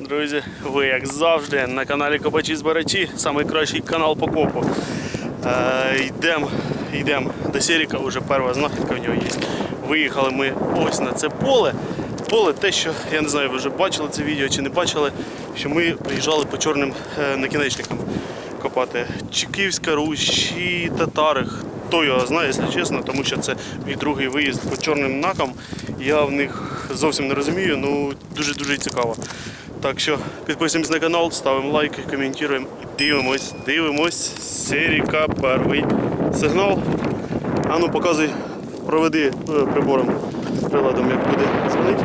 Друзі, ви як завжди на каналі Копачі Збирачі, найкращий канал по копу. Е, йдемо йдем до Серіка, вже перша знахідка в нього є. Виїхали ми ось на це поле. Поле те, що я не знаю, ви вже бачили це відео чи не бачили, що ми приїжджали по чорним е, накінечникам копати. Чеківська Русь, чи татари. Хто його знає, якщо чесно, тому що це мій другий виїзд по чорним накам. Я в них зовсім не розумію, ну дуже-дуже цікаво. Так що підписуємось на канал, ставимо лайки, коментуємо і дивимось, дивимось. Серіка перший сигнал. А ну показуй, проведи е, прибором, приладом, як буде дзвонити.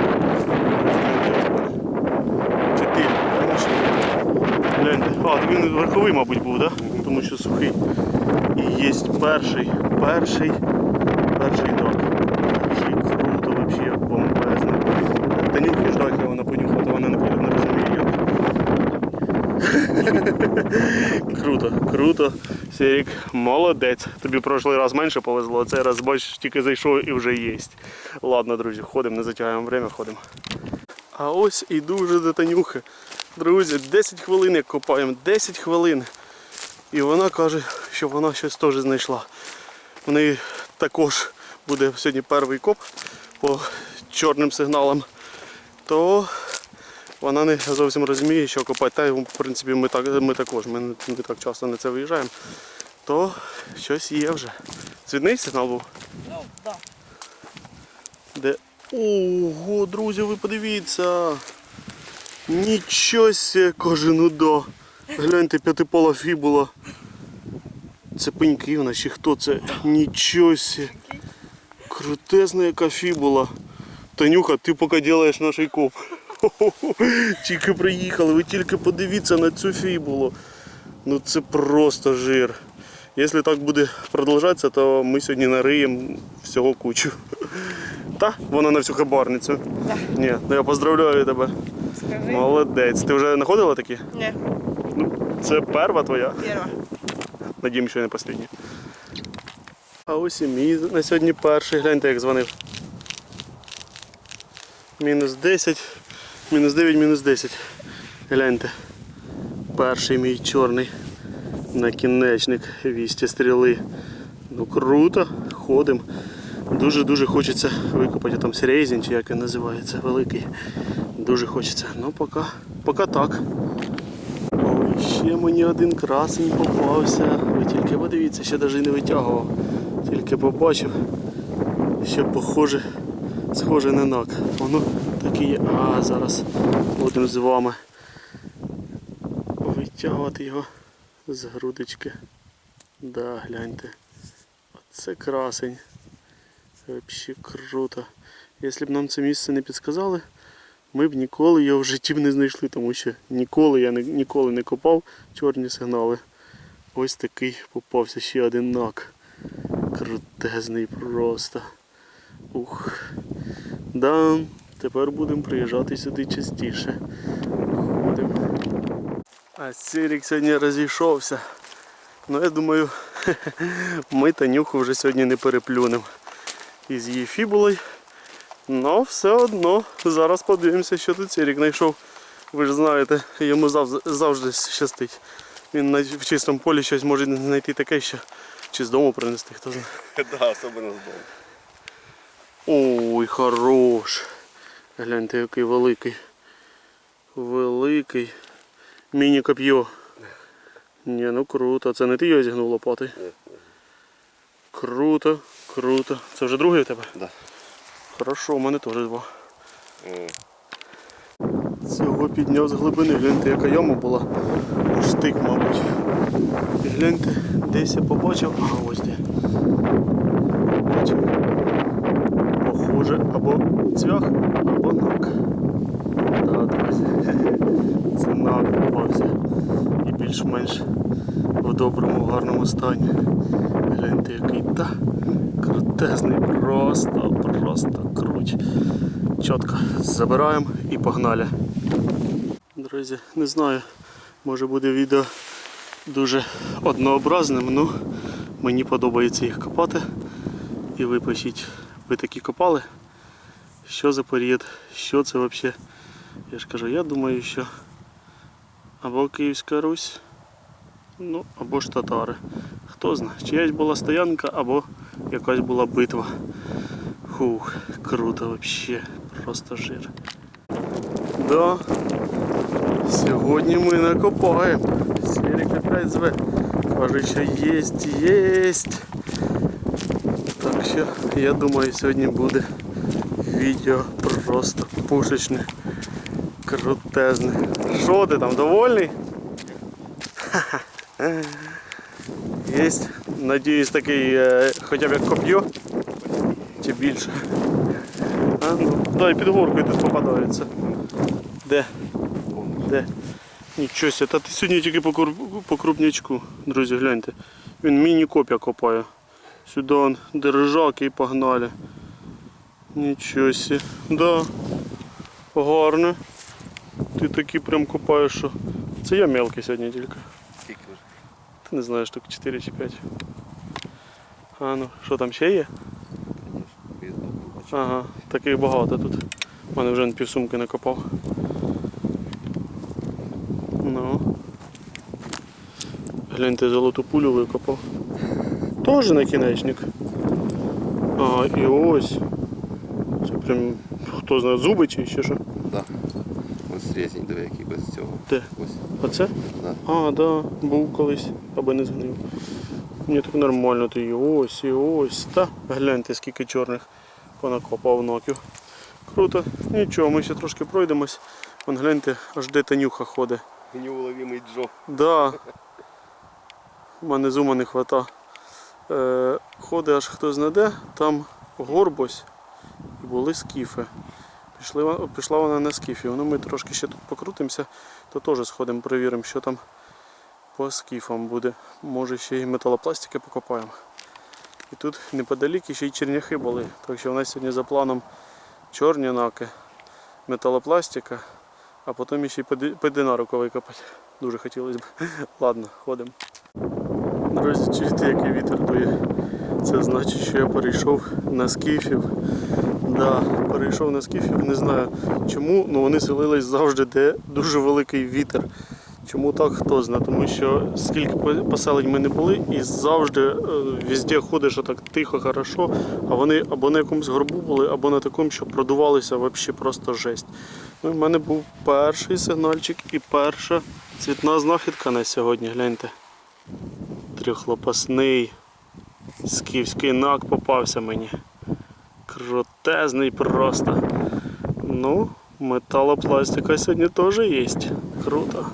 Гляньте. А, він верховий, мабуть, був. Да? Тому що сухий. І є перший, перший. Перший круто, взагалі бомбезний. Та нюхи ждать, хай вона понюхати, вона не, не розуміє як. Круто, круто. Серік, молодець. Тобі прошлий раз менше повезло, а цей раз бачиш, тільки зайшов і вже є. Ладно, друзі, ходимо, не затягаємо время, ходимо. А ось іду вже до Танюхи. Друзі, 10 хвилин як копаємо, 10 хвилин. І вона каже, що вона щось теж знайшла. В неї також буде сьогодні перший коп по чорним сигналам. То вона не зовсім розуміє, що копати. Та в принципі ми, так, ми також, ми не, не так часто на це виїжджаємо. То щось є вже. Цвідний сигнал був? Ну, да. Де. Ого, друзі, ви подивіться. Нічого себе, каже, ну да. Гляньте, п'ятипола фібула. Це пеньки вона чи хто це? Нічого себе. Крутезна яка фібула. Танюха, ти поки робиш наш коп. Тільки приїхали, ви тільки подивіться на цю фібулу. Ну це просто жир. Якщо так буде продовжатися, то ми сьогодні нариємо всього кучу. Та, вона на всю хабарницю. Да. Ні, ну я поздравляю тебе. Скажи. Молодець. Ти вже знаходила такі? Не, Ну, це перва твоя. перва. Надіємо, що не остання. А ось і мій на сьогодні перший. Гляньте, як дзвонив. Мінус 10, мінус 9, мінус 10. Гляньте. Перший мій чорний накінечник вісті стріли. Ну круто, ходимо. Дуже-дуже хочеться викопати там серейзін, чи як він називається, великий. Дуже хочеться. Ну поки, поки так. Ой, ще мені один красень попався. Ви тільки подивіться, ще навіть не витягував. Тільки побачив, що похоже, схоже на нак. Воно таке є. А зараз будемо з вами витягувати його з грудочки. Да, гляньте. Оце красень. Взагалі круто. Якщо б нам це місце не підсказали, ми б ніколи його в житті б не знайшли, тому що ніколи я не, ніколи не копав чорні сигнали. Ось такий попався ще один нак. Крутезний просто. Ух. Да, тепер будемо приїжджати сюди частіше. Ходимо. А Сірік сьогодні розійшовся. Ну я думаю, ми Танюху вже сьогодні не переплюнемо із її фібулою. Ну, все одно, зараз подивимося, що тут Сірік знайшов. Ви ж знаєте, йому завжди, завжди щастить. Він в чистому полі щось може знайти таке, що чи з дому принести, хто знає. Да, особенно з дому. Ой, хорош. Гляньте, який великий. Великий. Міні-коп'йо. Ні, ну круто. Це не ти його зігнув лопатою? Ні, Круто, круто. Це вже другий у тебе? Да. Хорошо, у мене теж два. Цього підняв з глибини, гляньте, яка яма була. Штик, мабуть. І гляньте, десь я побачив. Ага, ось де. Бачив. Або цвях, або нак. Друзі. Це нак попався. І більш-менш в доброму, гарному стані. Гляньте, який та крутезний, просто, просто круть. Чітко забираємо і погнали. Друзі, не знаю, може буде відео дуже однообразним, ну мені подобається їх копати. І ви пишіть, ви такі копали? Що за період? Що це взагалі Я ж кажу, я думаю, що або Київська Русь, ну, або ж татари. Хто знає, чиясь була стоянка, або якась була битва. Фух, круто вообще, просто жир. Да, сьогодні ми накопаємо. Серік опять зве. Каже, що єсть, єсть. Що я думаю, сьогодні буде відео просто пушечне, крутезне. Що ти там, довольний? Єсть. Надіюсь, такий е, хоча б як коп'є. Чи більше. А, ну, дай під горкою тут попадаються. Де? Де? Нічого себе, та ти сьогодні тільки по крупнячку, друзі, гляньте. Він міні-коп'я копає. Сюди он держак і погнали. Нічого себе. Да. Гарно. Ти такий прям копаєш, що. Це я мелкий сьогодні тільки. Скільки вже? Ти не знаєш, штук 4 чи 5. А ну, що там ще є? Ага, таких багато тут. У мене вже на півсумки накопав. Ну. Гляньте, золоту пулю викопав. Тоже накінечник. А, і ось. Це прям, хто знає, зуби чи ще що? Да. Ось різень, диви, який без цього. Де? Ось. Оце? Да. А, да, був колись, аби не згнив. Мені так нормально, то і ось, і ось. Та гляньте, скільки чорних понакопав ноків. Круто, нічого, ми ще трошки пройдемось. Вон гляньте, аж де танюха ходить. Неуловимий Джо. Да. У мене зума не хвата. Е, ходить аж хто знаде, там горбось і були скіфи. Пішли, пішла вона на скіфі. Ну ми трошки ще тут покрутимося, то теж сходимо, перевіримо, що там по скіфам буде. Може ще й металопластики покопаємо. І тут неподалік ще й черняхи були. Так що у нас сьогодні за планом чорні наки, металопластика, а потім ще й педи- пединарику викопати. Дуже хотілося б. Ладно, ходимо. Друзі, чуєте, який вітер дує? Це значить, що я перейшов на скіфів. Да, перейшов на скіфів, не знаю чому, але вони селились завжди, де дуже великий вітер. Чому так, хто знає, тому що скільки поселень ми не були, і завжди е, везде ходиш так тихо, хорошо, а вони або на якомусь горбу були, або на такому, що продувалися взагалі просто жесть. Ну, У мене був перший сигнальчик і перша цвітна знахідка на сьогодні, гляньте. Трьохлопасний скіфський нак попався мені. Крутезний просто. Ну, металопластика сьогодні теж є. Круто.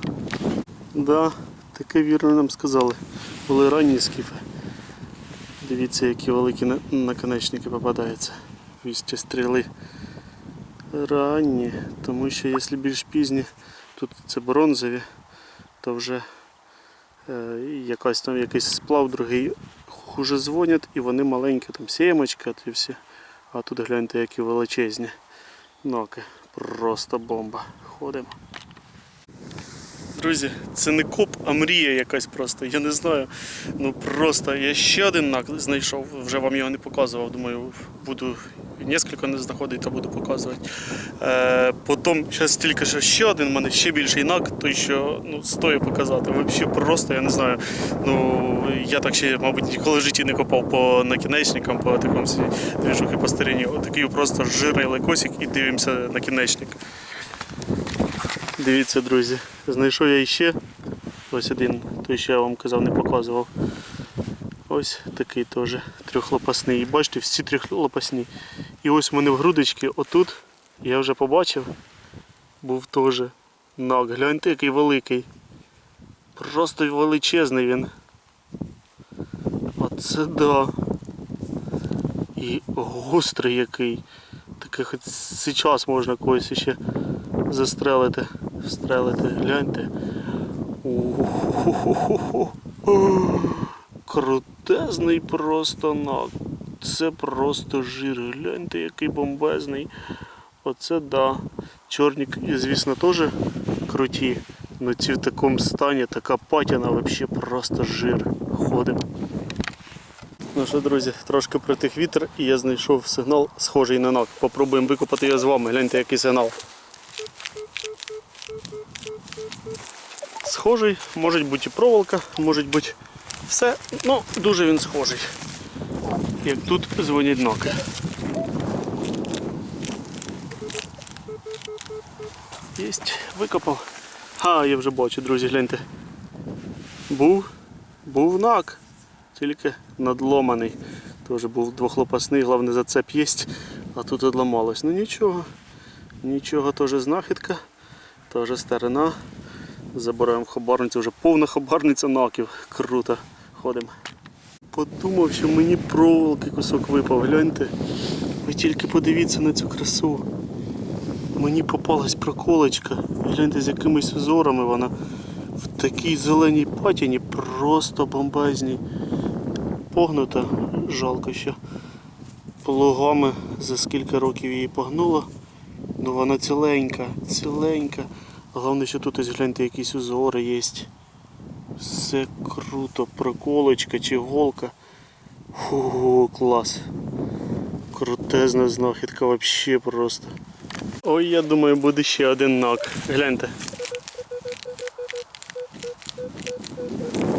Да, таке вірно нам сказали. Були ранні скіфи. Дивіться, які великі наконечники попадаються. Вісті стріли. Ранні, тому що якщо більш пізні, тут це бронзові, то вже якась там якийсь сплав, другий хуже дзвонять, і вони маленькі, там сімочки, от і всі. А тут гляньте, які величезні ноки. Просто бомба. Ходимо. Друзі, це не коп, а мрія якась просто. Я не знаю. Ну просто я ще один нак знайшов, вже вам його не показував. Думаю, буду несколько не знаходити, та буду показувати. Е, потім зараз тільки що ще один, в мене ще більший нак, той що ну, стоїть показати. Взагалі просто, я не знаю. Ну я так ще, мабуть, ніколи в житті не копав по накінечникам, по такому двіжухи по старині. Отакий просто жирний лайкосик і дивимося накінечник. Дивіться, друзі, знайшов я іще. Ось один, той, що я вам казав, не показував. Ось такий теж трьохлопасний. І бачите, всі трьохлопасні. І ось в мене в грудочці, отут, я вже побачив, був теж наг. Гляньте, який великий. Просто величезний він. Оце да. І гострий який. Такий хоч зараз можна когось ще застрелити, встрелити, гляньте. У-ху-ху-ху-ху. Крутезний просто наг. Це просто жир. Гляньте, який бомбезний. Оце да. Чорник, звісно, теж круті. але ці в такому стані, така патіна взагалі просто жир. Ходимо. Ну що, друзі, трошки притих вітер і я знайшов сигнал схожий на нак. Попробуємо викопати його з вами. Гляньте, який сигнал. схожий, може бути і проволока, може бути все. Ну, дуже він схожий. Як тут дзвонять ноки. Єсть, викопав. А, я вже бачу, друзі, гляньте. Був, був нак, тільки надломаний. Теж був двохлопасний, головне зацеп є, а тут одламалось. Ну нічого, нічого, теж знахідка, теж старина. Забираємо хабарницю, вже повна хабарниця наків. Круто. Ходимо. Подумав, що мені проволоки кусок випав, гляньте. Ви тільки подивіться на цю красу. Мені попалась проколочка. Гляньте, з якимись узорами вона в такій зеленій патіні, просто бомбезній. Погнута, жалко, що плугами за скільки років її погнуло. Ну вона ціленька, ціленька. Головне, що тут ось гляньте, якісь узори є. Все круто, проколочка чи голка. Фу, клас. Крутезна знахідка вообще просто. Ой, я думаю, буде ще один нак. Гляньте.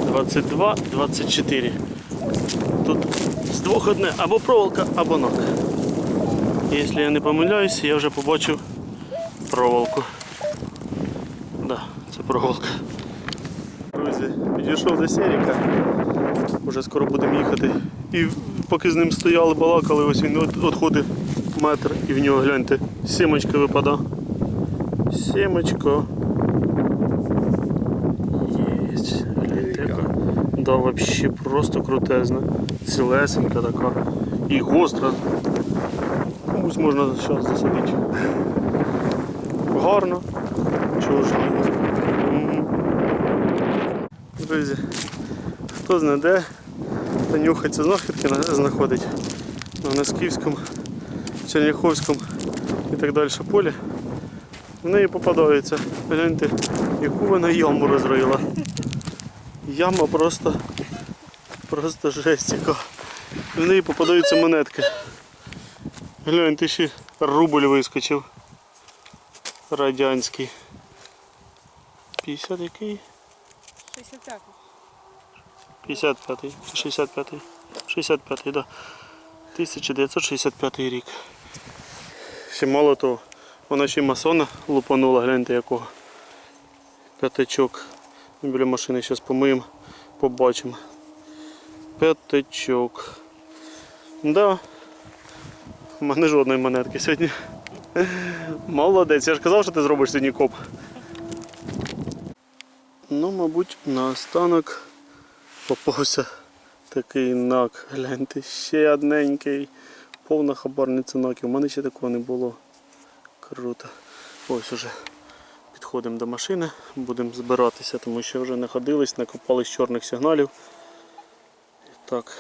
22, 24. Тут з двох одне або проволока, або нак. Якщо я не помиляюсь, я вже побачив проволоку. Це проволока. Друзі, підійшов до Серіка. Уже скоро будемо їхати. І поки з ним стояли, балакали, ось він відходить метр і в нього гляньте, сімочка випада. Сімочка. Єсть. Да, вообще просто крутезна. Цілесенька така. І гостра. Комусь можна зараз засадити. Гарно. Чого ж ні? Друзі, хто знає де, та нюхаться знахідки на- знаходить на Насківському, Черняховському і так далі полі. В неї попадаються. Гляньте, яку вона яму розрила. Яма просто, просто жесть. В неї попадаються монетки. Гляньте, ще рубль вискочив. Радянський. 50 який? 65. 55-й, 65-й, 65-й, да. 1965 рік. Ще мало того, вона ще масона лупанула, гляньте якого. П'ятачок. Біля машини зараз помиємо, побачимо. П'ятачок. Да. У мене жодної монетки сьогодні. Молодець, я ж казав, що ти зробиш сьогодні коп. Ну, мабуть, наостанок попався такий нак. Гляньте, ще одненький. Повна хабарниця наків. У мене ще такого не було. Круто. Ось уже підходимо до машини, будемо збиратися, тому що вже не ходились, накопались чорних сигналів. Так,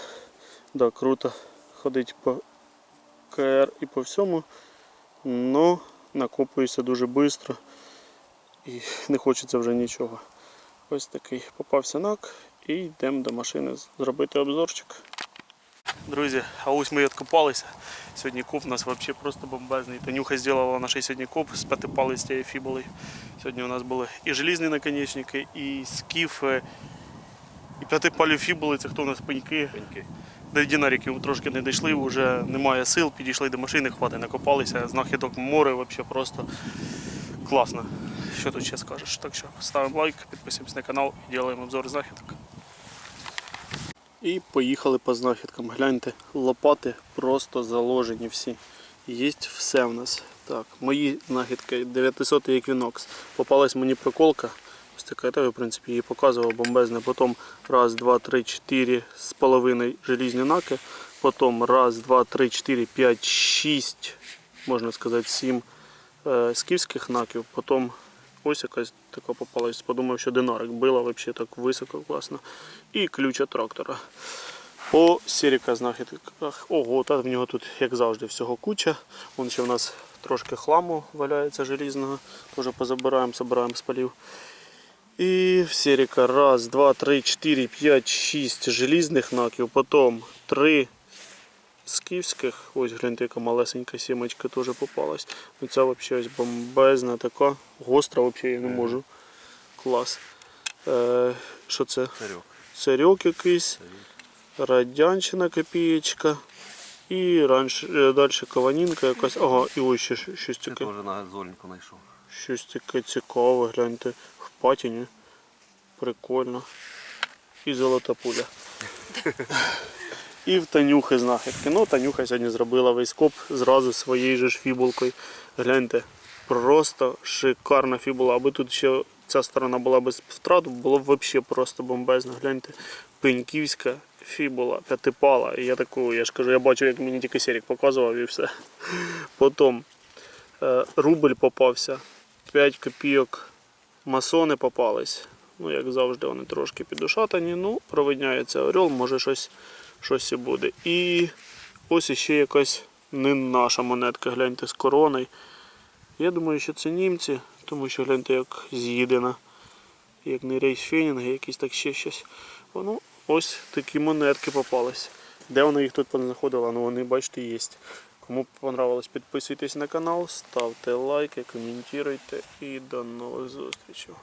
да, круто ходить по КР і по всьому. Но накопуюся дуже швидко і не хочеться вже нічого. Ось такий попався нак і йдемо до машини зробити обзорчик. Друзі, а ось ми і відкопалися. Сьогодні коп у нас взагалі просто бомбезний. Танюха зробила наш сьогодні коп з п'ятипалистяю фібулею. Сьогодні у нас були і желізні наконечники, і скіфи, і п'ятипалю фібули, це хто у нас пеньки. Пеньки. До динариків трошки не дійшли, вже немає сил, підійшли до машини, хвати, накопалися, знахідок море, взагалі просто класно. Що тут ще скажеш? Так що ставимо лайк, підписуємось на канал і робимо обзор знахідок. І поїхали по знахідкам. Гляньте, лопати просто заложені всі. Є все в нас. Так, мої знахідки 900 Equinox. Попалась мені проколка. Ось така, я в принципі її показував бомбезне. Потім раз, два, три, чотири з половиною желізні наки. Потім раз, два, три, чотири, п'ять, шість, можна сказати, сім е, скіфських наків. Потім ось якась така попалась. Подумав, що динарик била взагалі так високо, класно. І ключ від трактора. По Сіріка знахідках. Ого, та в нього тут, як завжди, всього куча. Вон ще в нас трошки хламу валяється желізного. Теж позабираємо, забираємо з полів. І в Сіріка раз, два, три, чотири, п'ять, шість желізних наків. Потім три скіфських. Ось гляньте, яка малесенька сімочка теж попалась. Ну, Ця взагалі ось бомбезна така. Гостра взагалі я не можу. Клас. Е, що це? Царьок. Царьок якийсь, радянщина копієчка. І раніше, далі каванінка якась. Ага, і ось ще щось таке. теж на зольнику знайшов. Щось таке цікаве, гляньте, в патіні. Прикольно. І золота пуля. І в Танюхи знахідки. Ну, Танюха сьогодні зробила весь коп зразу своєю же ж фібулкою. Гляньте, просто шикарна фібула. Аби тут ще ця сторона була без втрат, було б взагалі просто бомбезно. Гляньте, пеньківська фібула, п'ятипала. І я таку, я ж кажу, я бачу, як мені тільки Серік показував і все. Потім е, рубль попався, 5 копійок масони попались. Ну, як завжди, вони трошки підушатані. Ну, провидняється орел, може щось, щось і буде. І ось іще якась не наша монетка, гляньте, з короною. Я думаю, що це німці, тому що гляньте, як з'їдена. Як не рейсфенінги, якісь так ще щось. Воно ось такі монетки попались. Де вона їх тут знаходила? Ну вони, бачите, є. Кому понравилось, підписуйтесь на канал, ставте лайки, коментуйте і до нових зустрічей.